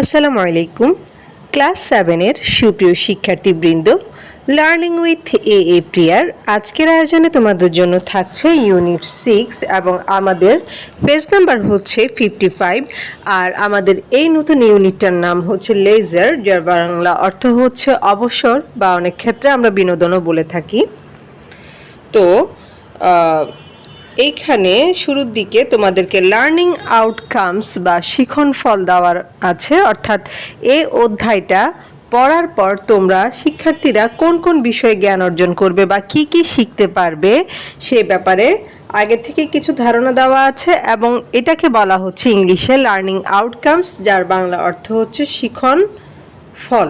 আসসালামু আলাইকুম। ক্লাস সেভেনের সুপ্রিয় শিক্ষার্থীবৃন্দ লার্নিং উইথ এ এ প্রিয়ার আজকের আয়োজনে তোমাদের জন্য থাকছে ইউনিট সিক্স এবং আমাদের পেজ নাম্বার হচ্ছে ফিফটি ফাইভ আর আমাদের এই নতুন ইউনিটটার নাম হচ্ছে লেজার যার বাংলা অর্থ হচ্ছে অবসর বা অনেক ক্ষেত্রে আমরা বিনোদনও বলে থাকি। তো এইখানে শুরুর দিকে তোমাদেরকে লার্নিং আউটকামস বা শিখন ফল দেওয়ার আছে, অর্থাৎ এই অধ্যায়টা পড়ার পর তোমরা শিক্ষার্থীরা কোন কোন বিষয়ে জ্ঞান অর্জন করবে বা কি কি শিখতে পারবে সে ব্যাপারে আগে থেকে কিছু ধারণা দেওয়া আছে এবং এটাকে বলা হচ্ছে ইংলিশে লার্নিং আউটকামস যার বাংলা অর্থ হচ্ছে শিখন ফল।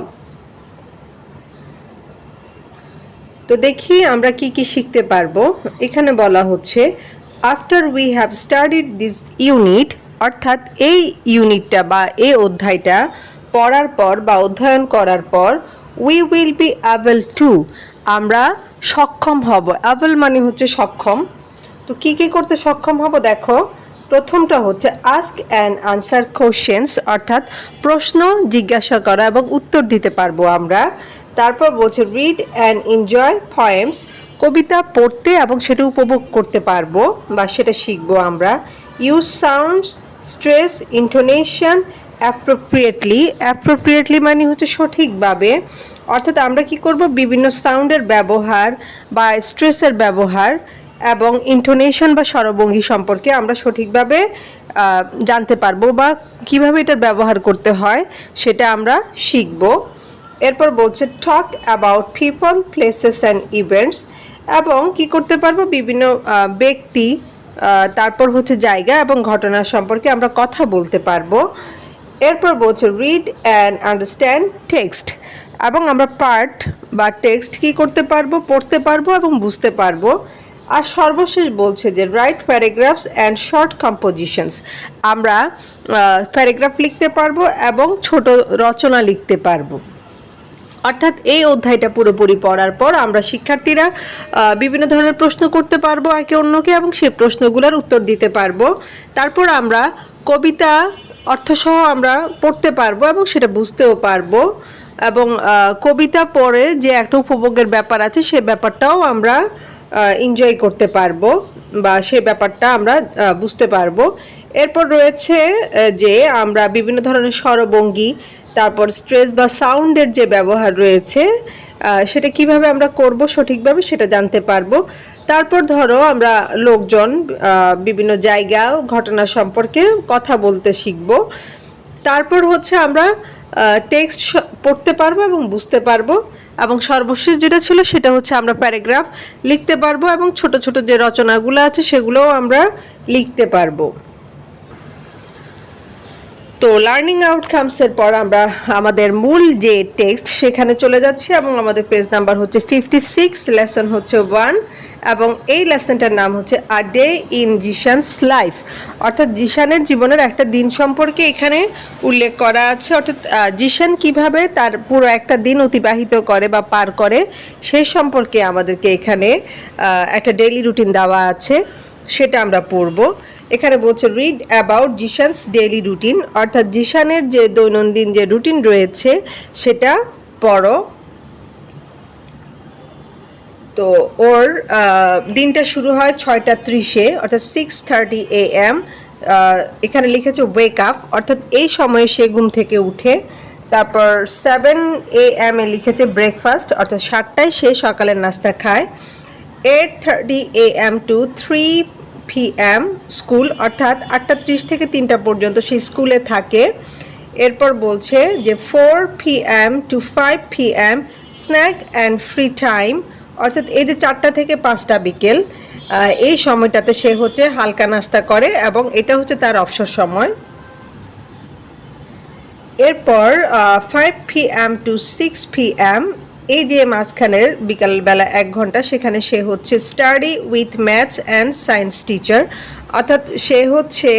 তো দেখি আমরা কি কি শিখতে পারব। এখানে বলা হচ্ছে after we have studied this unit অর্থাৎ এই ইউনিটটা বা এই অধ্যায়টা পড়ার পর বা অধ্যয়ন করার পর we will be able to আমরা সক্ষম হব। অ্যাবল মানে হচ্ছে সক্ষম। তো কি কি করতে সক্ষম হব দেখো। প্রথমটা হচ্ছে আস্ক অ্যান্ড আনসার কোশ্চেন্স অর্থাৎ প্রশ্ন জিজ্ঞাসা করা এবং উত্তর দিতে পারব আমরা। তারপর বলছে রিড অ্যান্ড এনজয় পয়েমস কবিতা পড়তে এবং সেটা উপভোগ করতে পারব বা সেটা শিখব আমরা। Use sounds stress intonation appropriately appropriately মানে হচ্ছে সঠিকভাবে। অর্থাৎ আমরা কি করব? বিভিন্ন সাউন্ডের ব্যবহার বা স্ট্রেসের ব্যবহার এবং ইন্টোনেশন বা স্বরভঙ্গি সম্পর্কে আমরা সঠিকভাবে জানতে পারব বা কীভাবে এটার ব্যবহার করতে হয় সেটা আমরা শিখব। এরপর বলছে talk about people places and events এবং কি করতে পারব? বিভিন্ন ব্যক্তি তারপর হচ্ছে জায়গা এবং ঘটনা সম্পর্কে আমরা কথা বলতে পারব। এরপর বলছে রিড অ্যান্ড আন্ডারস্ট্যান্ড টেক্সট এবং আমরা পার্ট বা টেক্সট কি করতে পারব? পড়তে পারব এবং বুঝতে পারব। আর সর্বশেষ বলছে যে write paragraphs and short compositions আমরা প্যারাগ্রাফ লিখতে পারব এবং ছোট রচনা লিখতে পারব। অর্থাৎ এই অধ্যায়টা পুরোপুরি পড়ার পর আমরা শিক্ষার্থীরা বিভিন্ন ধরনের প্রশ্ন করতে পারব, একে অন্যকে এবং সেই প্রশ্নগুলোর উত্তর দিতে পারব। তারপর আমরা কবিতা, অর্থসহ আমরা পড়তে পারব এবং সেটা বুঝতেও পারব। এবং কবিতা পড়ে যে একটা উপভোগের ব্যাপার আছে, সে ব্যাপারটাও আমরা এনজয় করতে পারব বা সে ব্যাপারটা আমরা বুঝতে পারব। এরপর রয়েছে যে আমরা বিভিন্ন ধরনের স্বরভঙ্গি তারপর স্ট্রেস বা সাউন্ডের যে ব্যবহার রয়েছে সেটা কীভাবে আমরা করব সঠিকভাবে সেটা জানতে পারব। তারপর ধরো আমরা লোকজন বিভিন্ন জায়গা, ঘটনা সম্পর্কে কথা বলতে শিখব। তারপর হচ্ছে আমরা টেক্সট পড়তে পারব এবং বুঝতে পারব। এবং সর্বশেষ যেটা ছিল সেটা হচ্ছে আমরা প্যারাগ্রাফ লিখতে পারব এবং ছোট ছোট যে রচনাগুলো আছে সেগুলোও আমরা লিখতে পারব। তো লার্নিং আউটকামসের পর আমরা আমাদের মূল যে টেক্সট সেখানে চলে যাচ্ছি এবং আমাদের পেজ নাম্বার হচ্ছে ফিফটি সিক্স লেসন হচ্ছে ওয়ান এবং এই লেসনটার নাম হচ্ছে a day in Zishan's life অর্থাৎ জিশানের জীবনের একটা দিন সম্পর্কে এখানে উল্লেখ করা আছে। অর্থাৎ জিশান কীভাবে তার পুরো একটা দিন অতিবাহিত করে বা পার করে সেই সম্পর্কে আমাদেরকে এখানে একটা ডেইলি রুটিন দেওয়া আছে। সেটা আমরা পড়ব। এখানে বলছে read about Zishan's daily routine অর্থাৎ জিশানের যে দৈনন্দিন যে রুটিন রয়েছে, সেটা পড়ো। তো ওর দিনটা শুরু হয় ছয়টা ত্রিশে, অর্থাৎ সিক্স থার্টি এ এম এখানে লিখেছে ওয়েক আপ অর্থাৎ এই সময়ে সে ঘুম থেকে উঠে। তারপর সেভেন এ এম এ লিখেছে ব্রেকফাস্ট অর্থাৎ সাতটায় সে সকালের নাস্তা খায়। Eight thirty A M to three P M school, অর্থাৎ আটটা ত্রিশ থেকে তিনটা পর্যন্ত সে স্কুলে থাকে। এরপর বলছে যে four P M to five P M snack and free time অর্থাৎ এই যে চারটা থেকে পাঁচটা বিকেল এই সময়টাতে সে হচ্ছে হালকা নাস্তা করে এবং এটা হচ্ছে তার অবসর সময়। এরপর five P M to six P M এই যে মাঝখানের বিকালবেলা এক ঘণ্টা সেখানে সে হচ্ছে study with maths and science teacher. অর্থাৎ সে হচ্ছে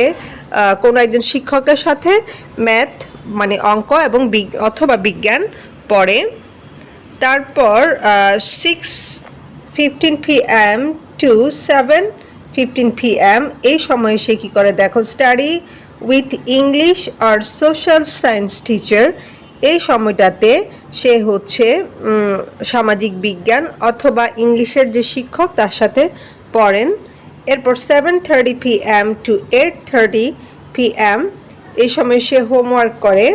কোনো একজন শিক্ষকের সাথে ম্যাথ মানে অঙ্ক এবং অথবা বিজ্ঞান পড়ে। তারপর six fifteen P M to seven fifteen P M এই সময়ে সে কী করে? দেখো স্টাডি উইথ ইংলিশ আর সোশ্যাল সায়েন্স টিচার এই সময়টাতে সে হচ্ছে সামাজিক বিজ্ঞান অথবা ইংলিশের যে শিক্ষক তার সাথে পড়েন। এরপর seven thirty P M to eight thirty P M এই সময় সে হোমওয়ার্ক করে।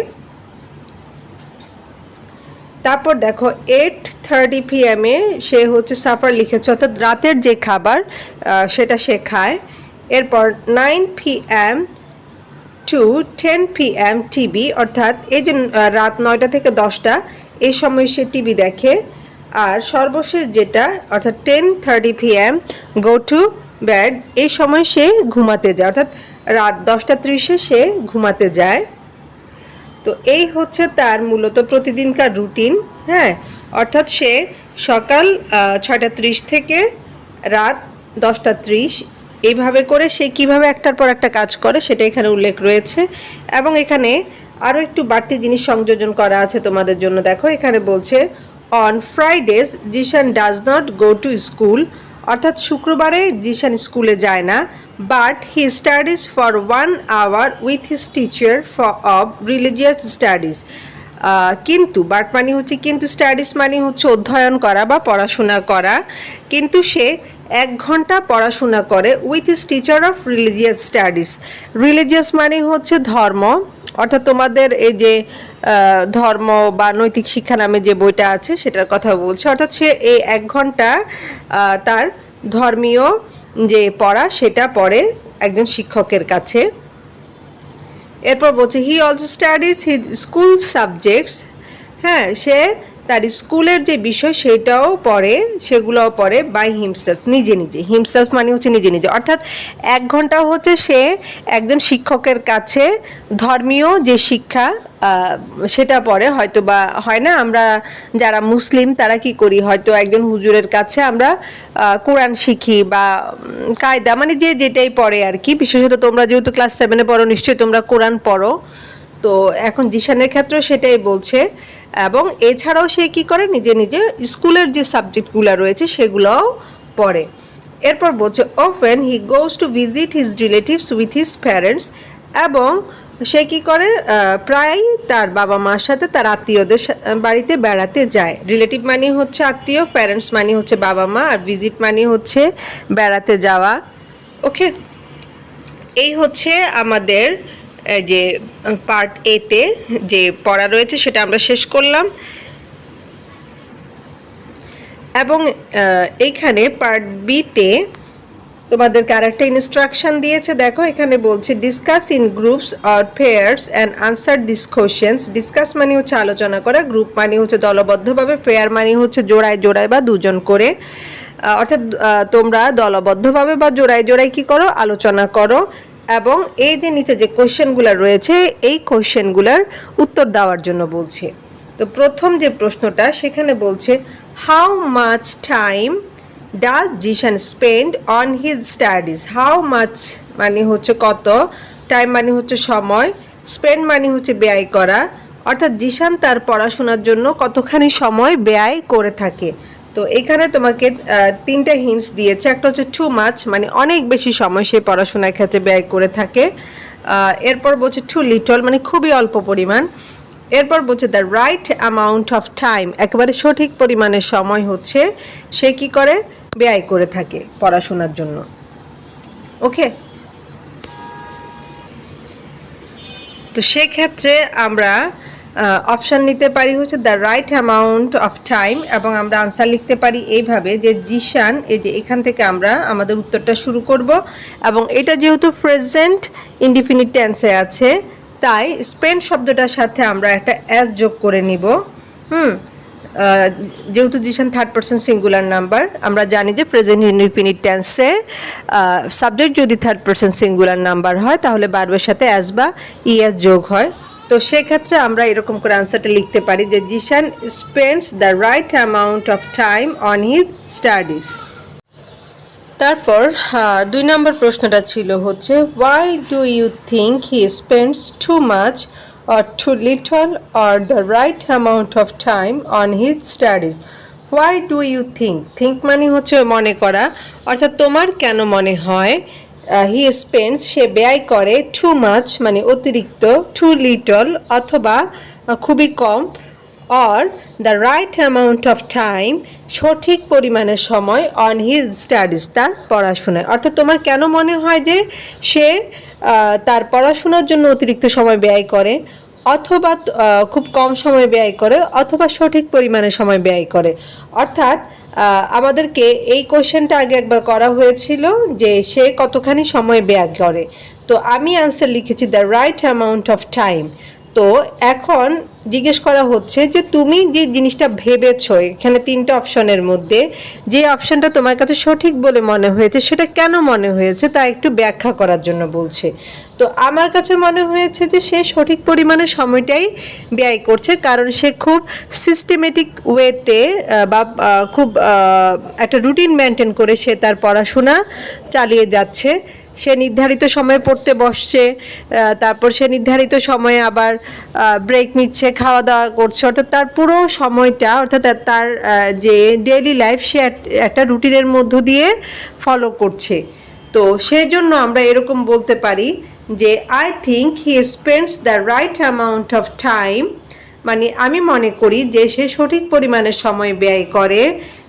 তারপর দেখো এইট থার্টি পি পিএমে সে হচ্ছে সাফার লিখেছে, অর্থাৎ রাতের যে খাবার সেটা সে খায়। এরপর nine PM to ten P PM TV অর্থাৎ এই যে রাত নয়টা থেকে দশটা এই সময় সে টিভি দেখে। আর সর্বশেষ যেটা, অর্থাৎ ten thirty PM go to bed এই সময় সে ঘুমাতে যায়। অর্থাৎ রাত দশটা ত্রিশে সে ঘুমাতে যায়। তো এই হচ্ছে তার মূলত প্রতিদিনকার রুটিন হ্যাঁ? অর্থাৎ সে সকাল ছয়টা ত্রিশ থেকে রাত দশটা ত্রিশ, এইভাবে করে সে কীভাবে একটার পর একটা কাজ করে সেটা এখানে উল্লেখ রয়েছে। এবং এখানে আরও একটু বাড়তি জিনিস সংযোজন করা আছে তোমাদের জন্য। দেখো, এখানে বলছে on Fridays Zishan does not go to school অর্থাৎ শুক্রবারে জিশান স্কুলে যায় না but he studies for one hour with his teacher for of religious studies কিন্তু বাট মানে হচ্ছে, কিন্তু স্টাডিজ মানে হচ্ছে অধ্যয়ন করা বা পড়াশোনা করা। কিন্তু সে এক ঘণ্টা পড়াশোনা করে with his teacher of religious studies religious মানে হচ্ছে ধর্ম। অর্থাৎ তোমাদের এই যে ধর্ম বা নৈতিক শিক্ষা নামে যে বইটা আছে, সেটার কথা বলছে। অর্থাৎ সে এই এক ঘণ্টা তার ধর্মীয় যে পড়া, সেটা পড়ে একজন শিক্ষকের কাছে। এরপর বলছে he also studies his school subjects হ্যাঁ সে তার স্কুলের যে বিষয় সেটাও পড়ে, সেগুলোও পড়ে বাই হিমসেলফ নিজে নিজে। হিমসেলফ মানে হচ্ছে নিজে নিজে। অর্থাৎ এক ঘণ্টা হচ্ছে সে একজন শিক্ষকের কাছে ধর্মীয় যে শিক্ষা সেটা পড়ে। হয়তো বা হয় না, আমরা যারা মুসলিম তারা কি করি? হয়তো একজন হুজুরের কাছে আমরা কোরআন শিখি বা কায়দা মানে যে যেটাই পড়ে আর কি। বিশেষত তোমরা যেহেতু ক্লাস সেভেনে পড়ো, নিশ্চয়ই তোমরা কোরআন পড়ো। তো এখন জিশানের ক্ষেত্রেও সেটাই বলছে। এবং এছাড়াও সে কি করে? নিজে নিজে স্কুলের যে সাবজেক্টগুলো রয়েছে সেগুলোও পড়ে। এরপর বলছে often he goes to visit his relatives with his parents এবং সে কি করে? প্রায় তার বাবা মার সাথে তার আত্মীয়দের বাড়িতে বেড়াতে যায়। রিলেটিভ মানে হচ্ছে আত্মীয় প্যারেন্টস মানে হচ্ছে বাবা মা, আর ভিজিট মানে হচ্ছে বেড়াতে যাওয়া। ওকে এই হচ্ছে আমাদের যে পার্ট এতে যে পড়া রয়েছে সেটা আমরা শেষ করলাম। এবং এইখানে পার্ট বিতে তোমাদেরকে আরেকটা ইনস্ট্রাকশন দিয়েছে। দেখো, এখানে বলছে discuss in groups or pairs and answer this questions discuss মানে হচ্ছে আলোচনা করা গ্রুপ মানে হচ্ছে দলবদ্ধভাবে ফেয়ার মানে হচ্ছে জোড়ায় জোড়ায় বা দুজন করে। অর্থাৎ তোমরা দলবদ্ধভাবে বা জোড়ায় জোড়ায় কি করো? আলোচনা করো। এবং এই যে নিচে যে কোশ্চেনগুলো রয়েছে, এই কোশ্চেনগুলোর উত্তর দেওয়ার জন্য বলছে। তো প্রথম যে প্রশ্নটা, সেখানে বলছে how much time does Zeeshan spend on his studies how much মানে হচ্ছে কত? টাইম মানে হচ্ছে সময়। স্পেন্ড মানে হচ্ছে ব্যয় করা। অর্থাৎ জিশান তার পড়াশোনার জন্য কতখানি সময় ব্যয় করে থাকে? তো এখানে তোমাকে তিনটা হিন্টস দিয়েছে। একটা হচ্ছে টু মাচ মানে অনেক বেশি সময় সে পড়াশোনার ক্ষেত্রে ব্যয় করে থাকে। এরপর বলছে টু লিটল মানে খুবই অল্প পরিমাণ। এরপর বলছে the right amount of time একেবারে সঠিক পরিমাণের সময় হচ্ছে সে কি করে? ব্যয় করে থাকে পড়াশোনার জন্য। ওকে তো সেক্ষেত্রে আমরা অপশান নিতে পারি হচ্ছে the right amount of time এবং আমরা আনসার লিখতে পারি এইভাবে যে জিশান, এই যে এখান থেকে আমরা আমাদের উত্তরটা শুরু করব এবং এটা যেহেতু প্রেজেন্ট ইনডিফিনিট টেন্সে আছে, তাই স্পেন্ড শব্দটার সাথে আমরা একটা অ্যাস যোগ করে নিব। হুম যেহেতু Zeeshan third person singular number আমরা জানি যে প্রেজেন্ট ইনডিফিনিট টেন্সে সাবজেক্ট যদি থার্ড পার্সন সিঙ্গুলার নাম্বার হয়, তাহলে বারবার সাথে অ্যাস বা ইএস যোগ হয়। তো সেক্ষেত্রে আমরা এরকম করে আনসারটা লিখতে পারি যে Zeeshan spends the right amount of time on his studies তারপর দুই নম্বর প্রশ্নটা ছিল হচ্ছে why do you think he spends too much or too little or the right amount of time on his studies why do you think think মানে হচ্ছে মনে করা। অর্থাৎ তোমার কেন মনে হয়? হি স্পেন্ডস সে ব্যয় করে টু মাছ মানে অতিরিক্ত টু লিটল অথবা খুবই কম or the right amount of time সঠিক পরিমাণের সময় অন হিজ স্টাডিজ তার পড়াশোনায়। অর্থাৎ তোমার কেন মনে হয় যে সে তার পড়াশোনার জন্য অতিরিক্ত সময় ব্যয় করে? অথবা খুব কম সময় ব্যয় করে অথবা সঠিক পরিমাণে সময় ব্যয় করে। অর্থাৎ আমাদেরকে এই কোশ্চেনটা আগে একবার করা হয়েছিল যে সে কতখানি সময় ব্যয় করে। তো আমি আনসার লিখেছি the right amount of time তো এখন জিজ্ঞেস করা হচ্ছে যে তুমি যে জিনিসটা ভেবেছো এখানে তিনটা অপশনের মধ্যে, যে অপশনটা তোমার কাছে সঠিক বলে মনে হয়েছে সেটা কেন মনে হয়েছে তা একটু ব্যাখ্যা করার জন্য বলছে। তো আমার কাছে মনে হয়েছে যে সে সঠিক পরিমাণে সময়টাই ব্যয় করছে কারণ সে খুব সিস্টেমেটিক ওয়েতে বা খুব একটা রুটিন মেনটেন করে সে তার পড়াশোনা চালিয়ে যাচ্ছে। সে নির্ধারিত সময়ে পড়তে বসছে তারপর সে নির্ধারিত সময়ে আবার ব্রেক নিচ্ছে খাওয়া দাওয়া করছে। অর্থাৎ তার পুরো সময়টা, অর্থাৎ তার- যে ডেইলি লাইফ সে একটা রুটিনের মধ্য দিয়ে ফলো করছে। তো সেই জন্য আমরা এরকম বলতে পারি যে I think he spends the right amount of time মানে আমি মনে করি যে সে সঠিক পরিমাণে সময় ব্যয় করে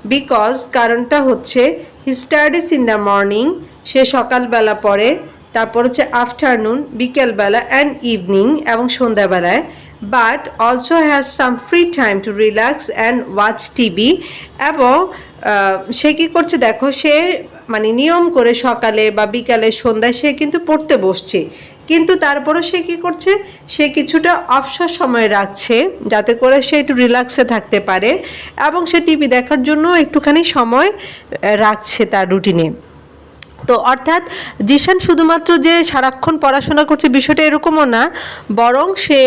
বিকজ কারণটা হচ্ছে he studies in the morning সে সকালবেলা পড়ে, তারপর হচ্ছে আফটারনুন বিকেলবেলা অ্যান্ড ইভিনিং এবং সন্ধ্যাবেলায়। But also has some free time to relax and watch TV এবং সে কী করছে দেখো, সে মানে নিয়ম করে সকালে বা বিকালে সন্ধ্যায় সে কিন্তু পড়তে বসছে। কিন্তু তারপরও সে কী করছে, সে কিছুটা অবসর সময় রাখছে যাতে করে সে একটু রিল্যাক্সে থাকতে পারে এবং সে টিভি দেখার জন্য একটুখানি সময় রাখছে তার রুটিনে তো অর্থাৎ জিশান শুধুমাত্র যে সারাক্ষণ পড়াশোনা করছে বিষয়টা এরকমও না, বরং সে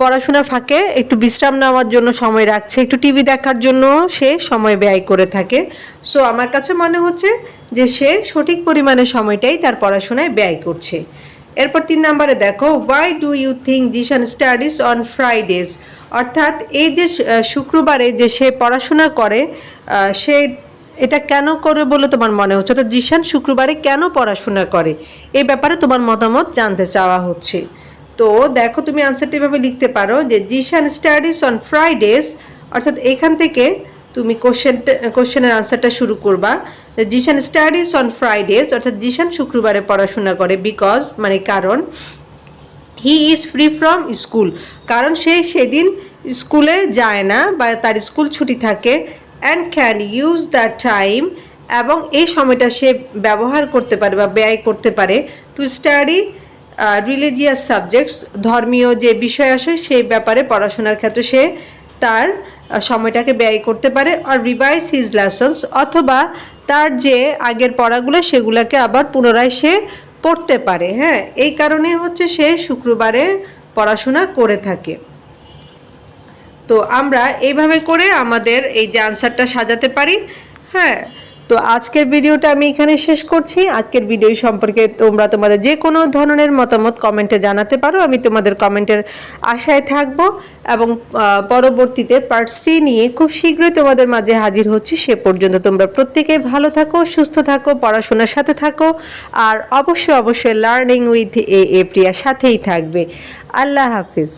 পড়াশোনার ফাঁকে একটু বিশ্রাম নেওয়ার জন্য সময় রাখছে, একটু টিভি দেখার জন্য সে সময় ব্যয় করে থাকে। সো আমার কাছে মনে হচ্ছে যে সে সঠিক পরিমাণে সময়টাই তার পড়াশোনায় ব্যয় করছে। এরপর তিন নম্বরে দেখো why do you think Zeeshan studies on Fridays অর্থাৎ এই যে শুক্রবারে যে সে পড়াশোনা করে সে এটা কেন করে বলে তোমার মনে হচ্ছে? অর্থাৎ জিশান শুক্রবারে কেন পড়াশোনা করে? এই ব্যাপারে তোমার মতামত জানতে চাওয়া হচ্ছে। তো দেখো, তুমি আনসারটা এভাবে লিখতে পারো যে জিশান স্টাডিজ অন ফ্রাইডেজ অর্থাৎ এখান থেকে তুমি কোশ্চেনটা কোশ্চেনের আনসারটা শুরু করবা। জিশান স্টাডিজ অন ফ্রাইডেজ অর্থাৎ জিশান শুক্রবারে পড়াশোনা করে বিকজ মানে কারণ he is free from school কারণ সে সেদিন স্কুলে যায় না বা তার স্কুল ছুটি থাকে। And can use the time এবং এই সময়টা সে ব্যবহার করতে পারে বা ব্যয় করতে পারে টু স্টাডি রিলিজিয়াস সাবজেক্টস ধর্মীয় যে বিষয় আসে সেই ব্যাপারে পড়াশোনার ক্ষেত্রে সে তার সময়টাকে ব্যয় করতে পারে আর রিভাইজ হিজ লেসন্স অথবা তার যে আগের পড়াগুলো সেগুলোকে আবার পুনরায় সে পড়তে পারে। হ্যাঁ এই কারণে হচ্ছে সে শুক্রবারে পড়াশোনা করে থাকে। তো আমরা এইভাবে করে আমাদের এই যে আনসারটা সাজাতে পারি। হ্যাঁ তো আজকের ভিডিওটা আমি এখানে শেষ করছি। আজকের ভিডিও সম্পর্কে তোমরা তোমাদের যে কোনো ধরনের মতামত কমেন্টে জানাতে পারো। আমি তোমাদের কমেন্টের আশায় থাকব এবং পরবর্তীতে পার্ট সি নিয়ে খুব শীঘ্রই তোমাদের মাঝে হাজির হচ্ছি। সে পর্যন্ত তোমরা প্রত্যেকে ভালো থাকো, সুস্থ থাকো, পড়াশোনার সাথে থাকো আর অবশ্যই অবশ্যই লার্নিং উইথ এ এ প্রিয়ার সাথেই থাকবে। আল্লাহ হাফিজ।